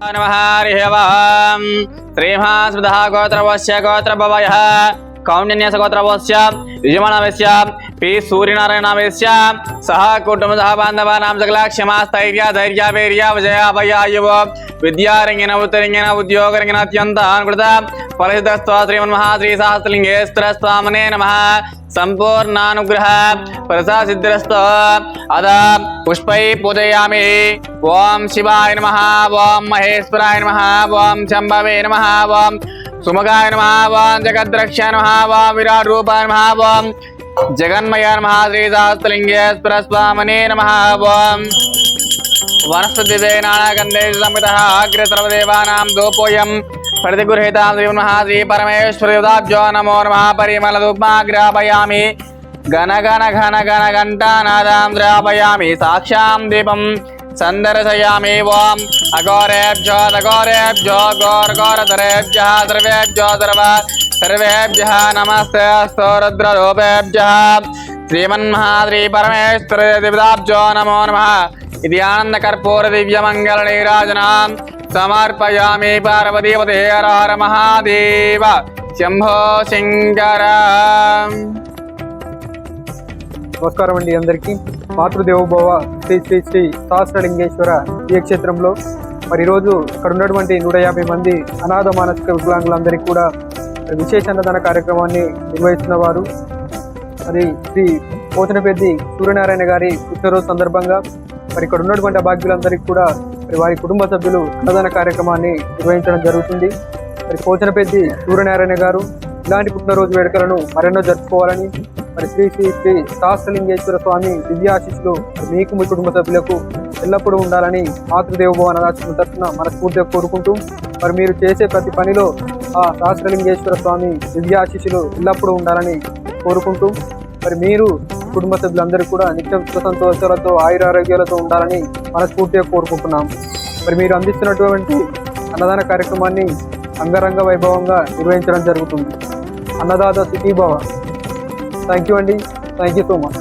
नमः हरिहवम् श्रीमास्मृतः गोत्रवस्य पी कौण्डिन्यसगोत्रवस्य सह कुटुम्बसः बान्धवानां सकला क्षमा धैर्या वीर्या विजया अभयायुव విద్యారంగిన ఉత్తరంగిన ఉద్యోగరంగిన అత్యంత అనుకృత ఫలిత స్తోత్రీమన్ మహాశ్రీ సహస్రలింగేశ్వర స్వామనే నమ. సంపూర్ణానుగ్రహ. ప్రసా సిద్ధిరస్తో అద పుష్పై పూజయామి. ఓం శివాయ నమ. ఓం మహేశ్వరాయ నమ. ఓం శంభవే నమ. ఓం సుమగాయ నమ. ఓం జగద్రక్ష నమ. ఓం విరాట్ రూపాయ నమ. ఓం జగన్మయ నమ. శ్రీ సహస్రలింగేశ్వర స్వామనే నమ. ఓం वनस्पतिनागन्धेतः नमो नमः परिमलदुग्माग्रापयामि। घन घन घन घन घण्टानादां द्रापयामि। साक्षां दीपं सन्दर्शयामि वाम्। अघोरेभ्यो दघोरेभ्यो घोरघोरधरेभ्यः सर्वेभ्यो सर्व। सर्वेभ्यः नमस्ते स्तोरुद्ररूपेभ्यः श्रीमन्महा श्रीपरमेश्वरदेवताब्जो नमो नमः। ఇది ఆనంద కర్పూర దివ్య మంగళ నీరాజనాం సమర్పయామి పార్వదేవతే హర మహాదేవ శంభో శంకర నమస్కారం అండి అందరికీ. మాతృదేవోభవ శ్రీ శ్రీ శ్రీ సహస్రలింగేశ్వర ఈ క్షేత్రంలో మరి ఈరోజు ఇక్కడ ఉన్నటువంటి నూట యాభై మంది అనాథ మానసిక వికలాంగులందరికీ కూడా విశేష అన్నదాన కార్యక్రమాన్ని నిర్వహిస్తున్న వారు. మరి శ్రీ పోతనపెద్ది సూర్యనారాయణ గారి పుట్టినరోజు సందర్భంగా మరి ఇక్కడ ఉన్నటువంటి అభాగ్యులందరికీ కూడా మరి వారి కుటుంబ సభ్యులు అన్నదాన కార్యక్రమాన్ని నిర్వహించడం జరుగుతుంది. మరి పోచనపెద్ది సూర్యనారాయణ గారు ఇలాంటి పుట్టినరోజు వేడుకలను మరెన్నో జరుపుకోవాలని మరి శ్రీ శ్రీ శ్రీ సహస్రలింగేశ్వర స్వామి దివ్యాశిస్సులు మీకు మీ కుటుంబ సభ్యులకు ఎల్లప్పుడూ ఉండాలని మాతృదేవభవన అనాథాశ్రమం తరఫున మనస్ఫూర్తిగా కోరుకుంటూ మరి మీరు చేసే ప్రతి పనిలో ఆ సహస్రలింగేశ్వర స్వామి దివ్యాశిస్సులు ఎల్లప్పుడూ ఉండాలని కోరుకుంటూ మరి మీరు కుటుంబ సభ్యులందరూ కూడా నిత్యం సుఖ సంతోషాలతో ఆయురారోగ్యాలతో ఉండాలని మనస్ఫూర్తిగా కోరుకుంటున్నాం. మరి మీరు అందిస్తున్నటువంటి అన్నదాన కార్యక్రమాన్ని అంగరంగ వైభవంగా నిర్వహించడం జరుగుతుంది. అన్నదాత సిటీ భవ థ్యాంక్ యూ అండి. Thank you so much